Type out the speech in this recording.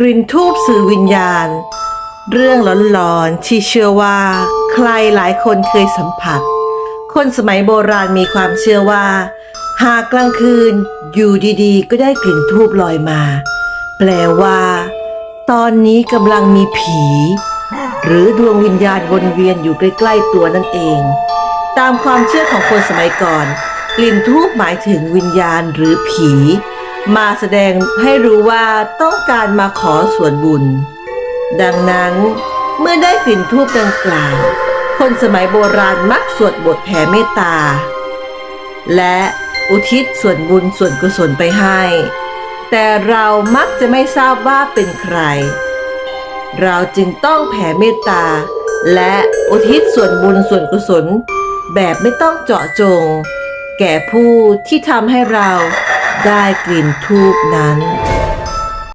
กลิ่นทูบสื่อวิญญาณ เรื่องหลอนๆที่เชื่อว่า ใครหลายคนเคยสัมผัส คนสมัยโบราณมีความเชื่อว่า หากกลางคืนอยู่ดีๆ ก็ได้กลิ่นทูบลอยมา แปลว่า ตอนนี้กำลังมีผี หรือดวงวิญญาณวนเวียนอยู่ใกล้ๆตัวนั่นเอง ตามความเชื่อของคนสมัยก่อน กลิ่นทูบหมายถึงวิญญาณหรือผี มาแสดงให้รู้ว่าต้องการมาขอส่วนบุญ ดังนั้นเมื่อได้กลิ่นทูบดังกล่าวคนสมัยโบราณมักสวดบทแผ่เมตตา และอุทิศส่วนบุญส่วนกุศลไปให้ แต่เรามักจะไม่ทราบว่าเป็นใคร เราจึงต้องแผ่เมตตา และอุทิศส่วนบุญส่วนกุศล แบบไม่ต้องเจาะจง แก่ผู้ที่ทำให้เรา ได้กลิ่นทูบนั้น